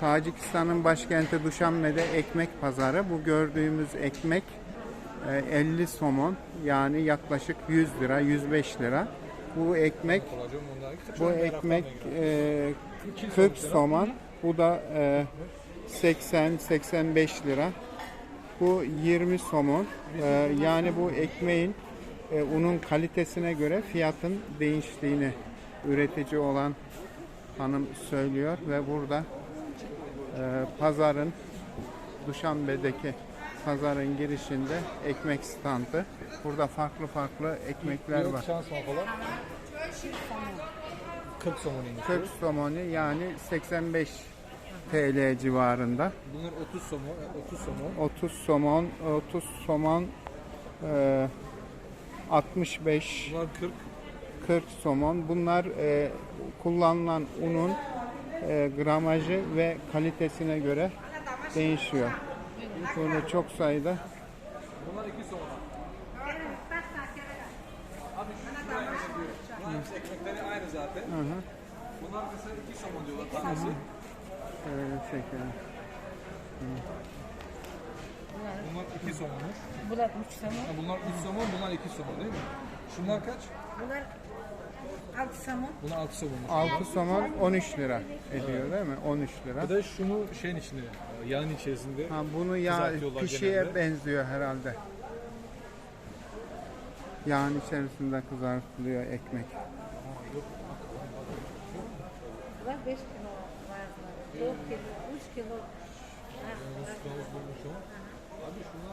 Tacikistan'ın başkenti Duşanbe'de ekmek pazarı. Bu gördüğümüz ekmek e, 50 somon yani yaklaşık 100 lira 105 lira. Bu ekmek bu ekmek e, 40 somon. Bu da e, 80-85 lira. Bu 20 somon. E, yani bu ekmeğin e, unun kalitesine göre fiyatın değiştiğini üretici olan hanım söylüyor ve burada e, pazarın Duşanbe'deki pazarın girişinde ekmek standı. Burada farklı farklı ekmekler var. şans falan? 40 somon iniyor. 40 somoni yani 85 TL civarında. Bunlar 30 somon, e, 30 somon. 30 somon, 30 somon e, 65 Bunlar 40. 40 somon. Bunlar e, kullanılan unun e, gramajı ve kalitesine göre değişiyor. Burada çok sayıda Bunlar 2 somon. Abi şu şuraya diyor. Hepsi ekmekleri aynı zaten. Bunlar mesela 2 somon diyorlar tanesi. e, şeker. Bunlar 2 somonmuş. Bunlar üç somon. Ha, bunlar 3 somon, bunlar 2 somon değil mi? Şunlar kaç? Bunlar altı somon. Bunlar 6 somonmuş. 6 somon 13 lira ediyor değil mi? 13 lira. Bir de şunu şeyin içinde, yağın içerisinde. Ha, bunu ya Kızartıyorlar pişiye genelde. benziyor herhalde. Yağın içerisinde kızartılıyor ekmek. Bunlar beş kilo var. Dört kilo, üç kilo. Yalnız bulmuş o. Abi şunlar